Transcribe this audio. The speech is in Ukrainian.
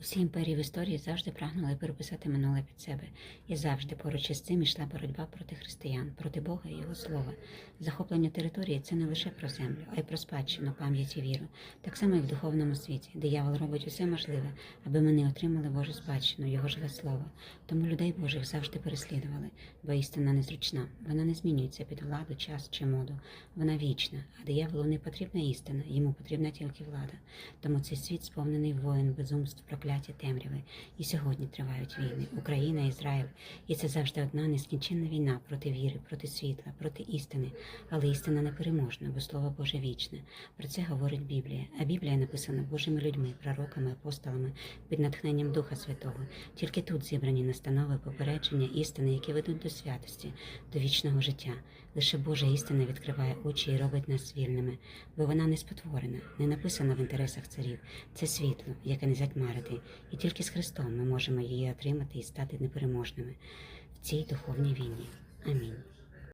Усі імперії в історії завжди прагнули переписати минуле під себе, і завжди поруч із цим йшла боротьба проти християн, проти Бога і Його слова. Захоплення території це не лише про землю, а й про спадщину, пам'ять і віру. Так само і в духовному світі. Диявол робить усе можливе, аби ми не отримали Божу спадщину, Його живе слово. Тому людей Божих завжди переслідували, бо істина незручна. Вона не змінюється під владу, час чи моду. Вона вічна, а дияволу не потрібна істина, йому потрібна тільки влада. Тому цей світ сповнений воїн, безумств, прокляття темряви. І сьогодні тривають війни. Україна, Ізраїль. І це завжди одна нескінченна війна проти віри, проти світла, проти істини. Але істина непереможна, бо Слово Боже вічне. Про це говорить Біблія. А Біблія написана Божими людьми, пророками, апостолами, під натхненням Духа Святого. Тільки тут зібрані настанови, попередження, істини, які ведуть до святості, до вічного життя. Лише Божа істина відкриває очі і робить нас вільними, бо вона не спотворена, не написана в інтересах царів. Це світло, яке не затьмарити, і тільки з Христом ми можемо її отримати і стати непереможними в цій духовній війні. Амінь.